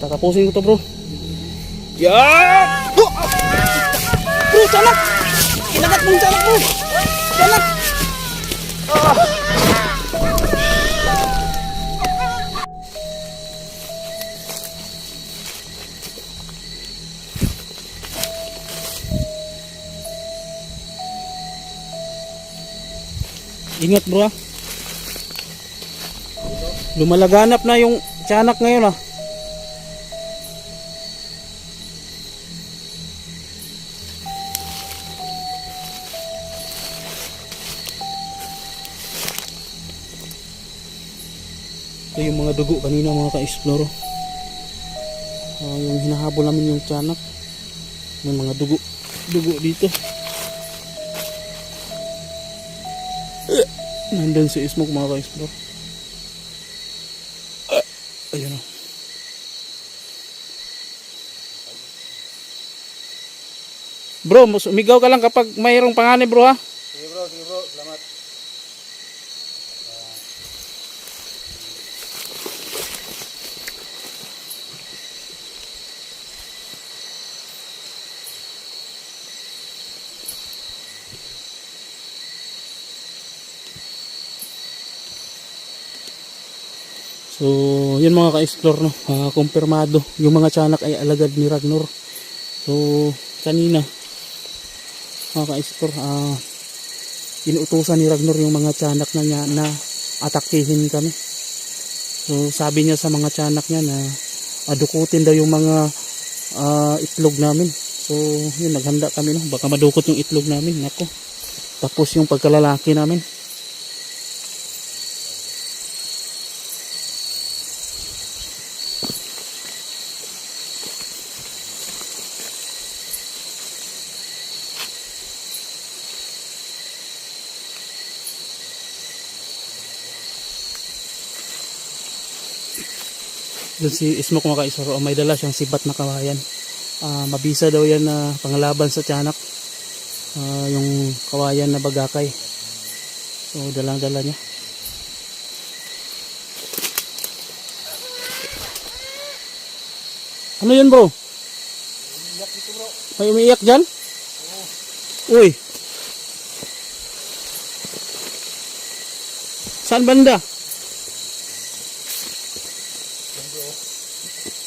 Tatapusin ko to bro. Yan! Oh! Bro, salak! Kinagat mong salak bro! Salak! Ingat bro ah. Lumalaganap na yung tiyanak ngayon ah. Mga dugo kanina mga ka-explore. Ah, yung hinahabol namin yung tiyanak. May mga dugo. Dugo dito. Eh, Nandun si Ismok mga ka-explore. Ah, Ayun o. Bro, umigaw ka lang kapag mayroong panganib bro ha. Sige bro, sige bro, salamat. So, yun mga ka-explore, no? Ah, kumpirmado. Yung mga tiyanak ay alagad ni Ragnar. So, kanina, mga ka-explore, ah, inuutosan ni Ragnar yung mga tiyanak na niya na atakihin kami. So, sabi niya sa mga tiyanak niya na adukutin daw yung mga ah, itlog namin. So, yun, naghanda kami, no? Baka madukot yung itlog namin. Nako. Tapos yung pagkalalaki namin. Doon si Ismok mga kaisoro, may dala siyang sibat na kawayan. Ah, mabisa daw yan na panglaban sa tiyanak. Ah, yung kawayan na bagakay. So, dalang-dala niya. Ano yan bro? May umiiyak dyan? Uy. Saan banda?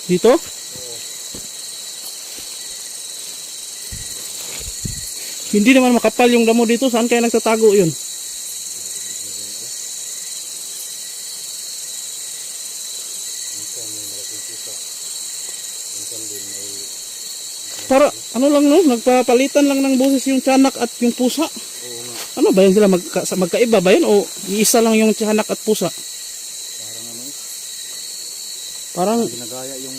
Dito? Hindi naman makapal yung damo dito. Saan kaya nagtatago yun? Para ano lang no, nagpapalitan lang ng boses yung tiyanak at yung pusa. Ano ba yan sila magka, magkaiba ba yun o iisa lang yung tiyanak at pusa? Parang ginagaya yung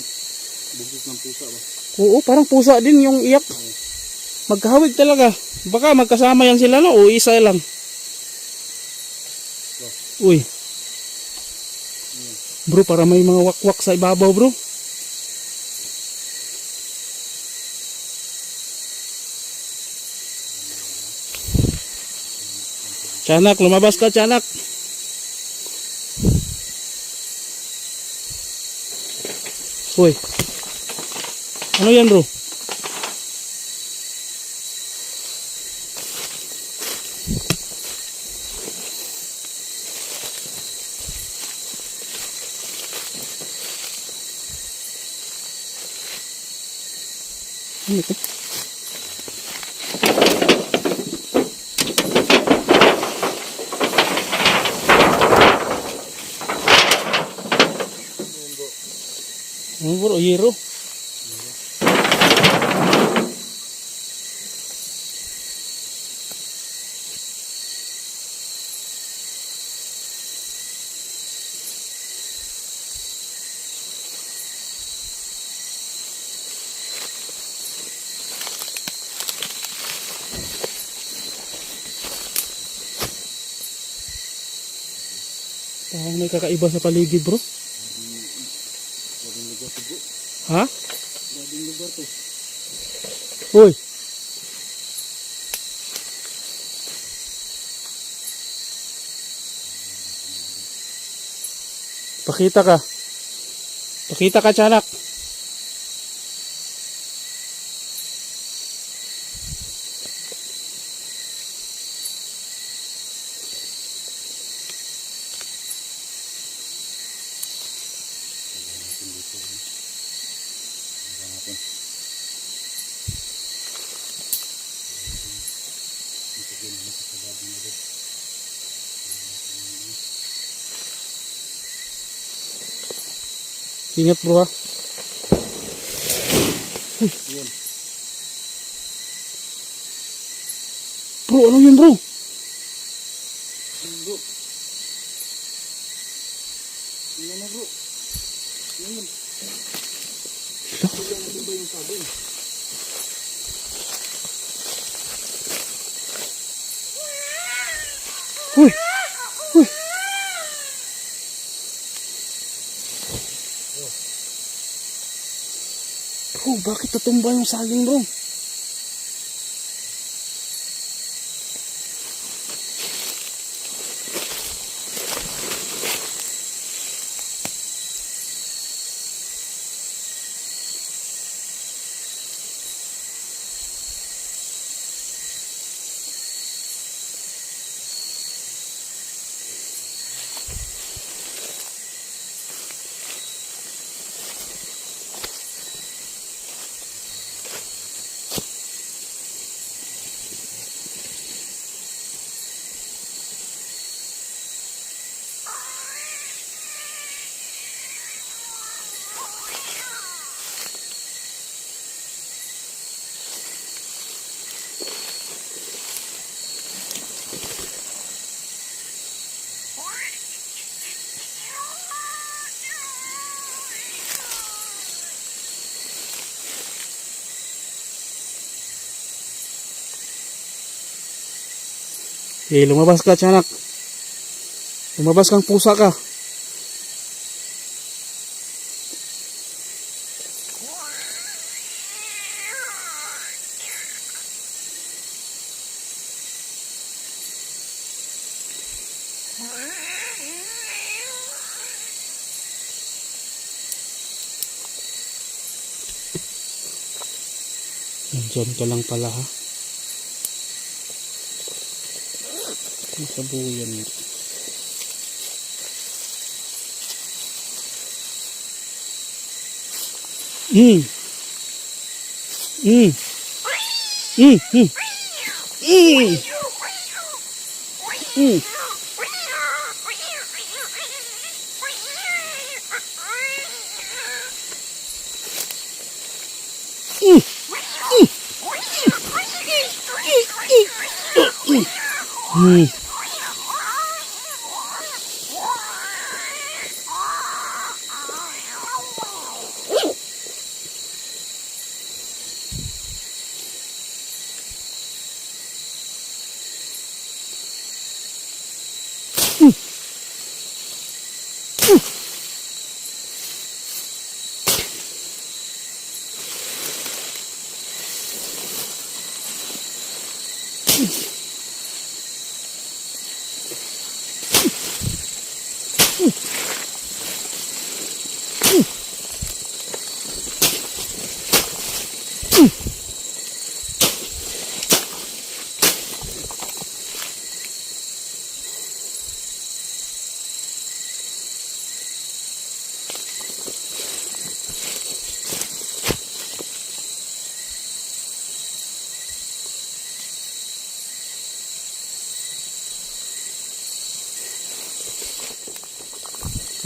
bugis ng pusa ba? Oo, parang pusa din yung iyak. Magkahawig talaga. Baka magkasama yan sila no o isa lang. Uy. Bro, para may mga wakwak sa ibabaw, bro. Tiyanak, lumabas ka, tiyanak. Uy. Ano yan, bro? Ano ito? Bro? Hero? Parang may kakaiba sa paligid bro. Pwedeng lugar to bro. Ha? Pwedeng lugar to. Uy. Pakita ka. Pakita ka, Tiyanak. Ingat bro ha. Yun. Bro, ano yun bro? Bro. Tingnan mo, bro. Yun. Tingnan mo ba yung sabi? Uy! Uy! Bro, bakit natumba yung saging bro? Eh, lumabas ka, tiyanak. Lumabas kang pusa ka. Diyan ka lang pala ha. забули я Ммм. Ммм. Ммм. Ммм. Ммм. Ммм. Mm.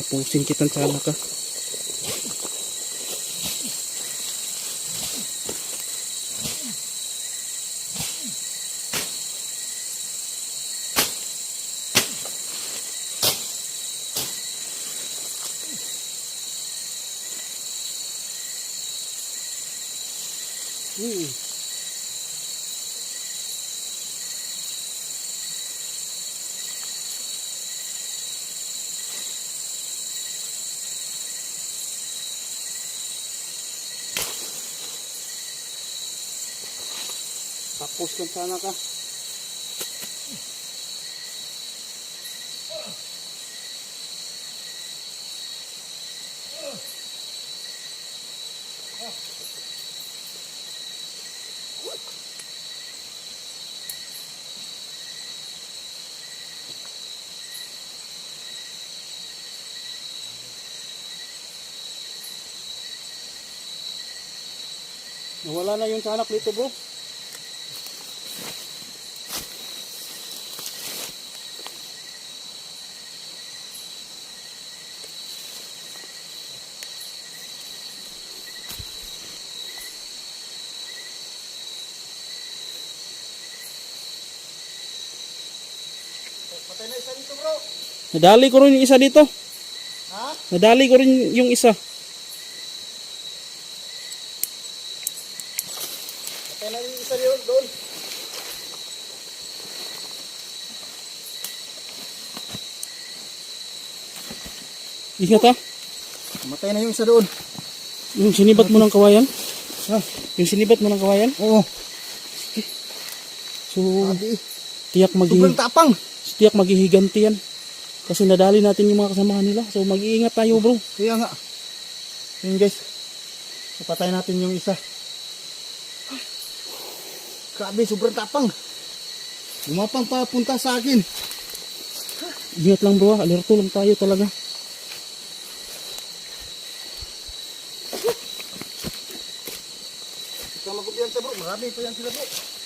Tapusin kitang sana ka. Post lang sana ka. Nawala na yung tanak dito bro. Nadali ko rin yung isa dito. Ha? Nadali ko rin yung isa. Na yung isa yun doon. Ingat ha. Matay na yung isa doon. Yung sinibat mo ng kawayan. Ha? Yung sinibat mo ng kawayan. Oo. So, Sabi. tiyak Sobrang maghi tapang. tiyak maghihiganti yan. Kasi nadali natin yung mga kasamahan nila. So, mag-iingat tayo bro. Kaya nga. Yun guys. Napatay natin yung isa. Grabe, sobrang tapang. Gumapang pa punta sa akin. Ingat lang bro. Alerto lang tayo talaga. Ikaw magkumpiyansa bro. Marami pa yan sila bro.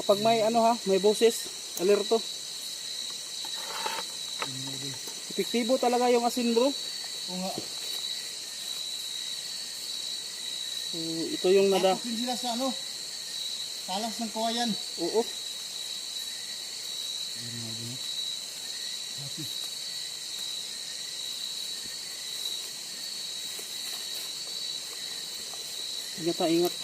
Kapag may ano ha, may boses, alerto. Epektibo talaga yung asin bro. Oo nga. So, ito yung nada. Tapos sila sa ano. Talas ng kawayan. Oo. Ingat ha, ingat.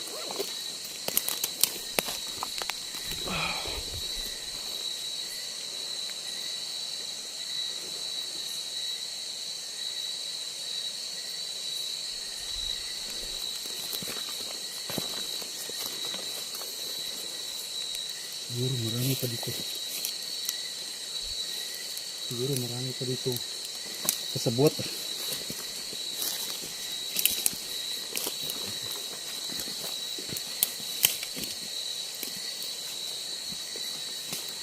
Siguro marami pa dito. Siguro marami pa dito. Kasabwat.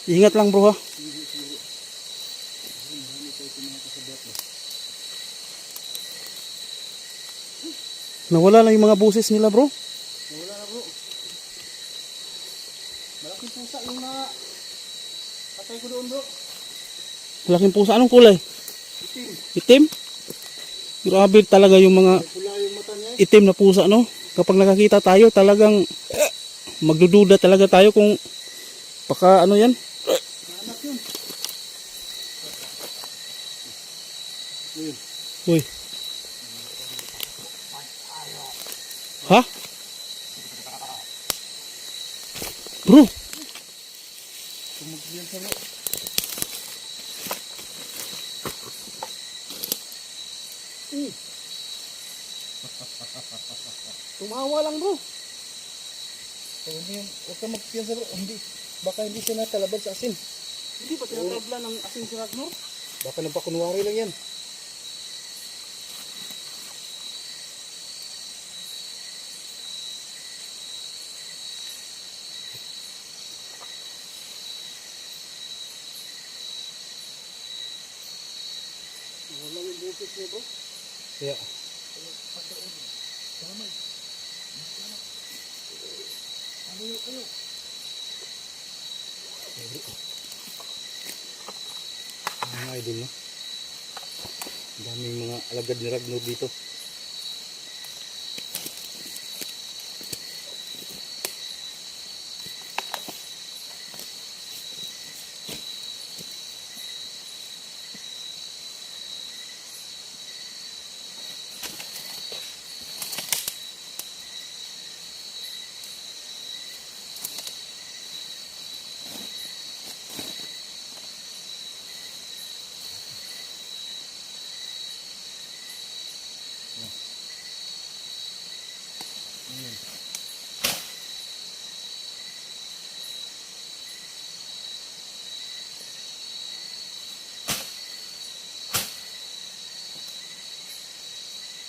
Ingat lang bro ha. Nawala lang yung mga buses nila bro. Wala na bro. Malaking pusa yung na patay ko doon bro. Malaking pusa. Anong kulay? Itim. Itim? Grabe talaga yung mga yung niya. itim na pusa no. Kapag nakakita tayo talagang eh, magdududa talaga tayo kung baka ano yan. Uy. Ha? Bro, Tumugyan sa bro. Hmm. Tumawa lang bro. So, hindi yun. Huwag ka magpiyansa bro. Hindi. Baka hindi siya nakalaban sa asin. Hindi ba tinatabla ng asin si Ragnor? Baka napakunwari lang yan. Wala yung busis niya bro. Kaya. Mga idol no? Ang daming mga alagad ni Ragnar dito.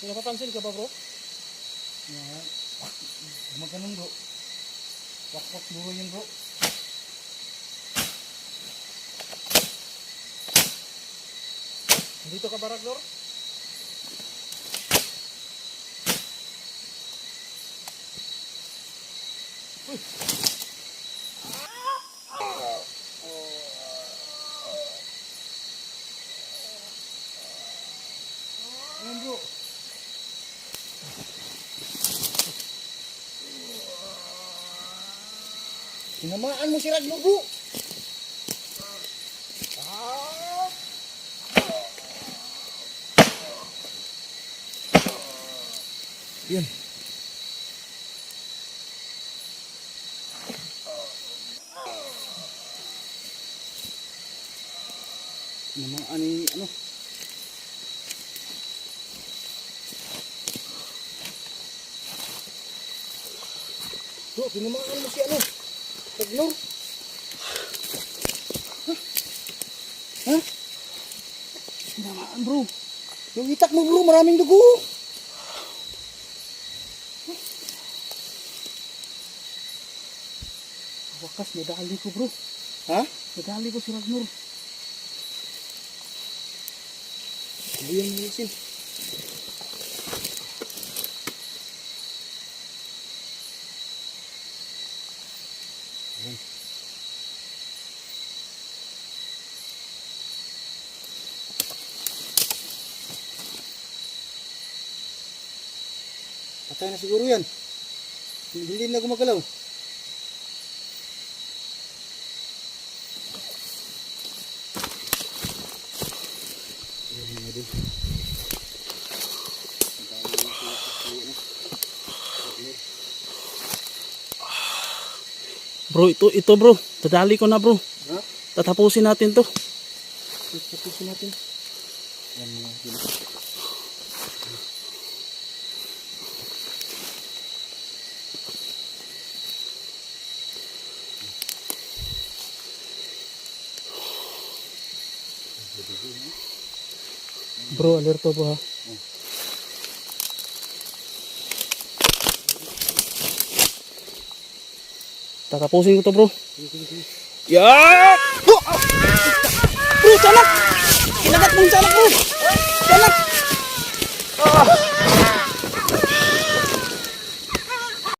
May napapansin ka ba bro? Yan. Maganon bro. Wakwak siguro yun bro. Dito ka ba Ragnor? Ayan Tinamaan mo si Ragnar bro. Yan. Tinamaan ni ano. Bro, tinamaan Ragnar. Ha? Tinamaan bro. Yung itak mo bro, maraming dugo. Wakas, nadali ko bro. Ha? Nadali ko si Ragnor. Ayan mo isin. Patay na siguro yan. Hindi na gumagalaw. Bro, ito, ito bro. Nadali ko na bro. Tatapusin natin to. Tapusin natin. Yan mga Bro, alerto bro ha. Tatapusin ko to bro. Yeah! Bro! Bro, salak! Kinagat mong salak bro! Salak!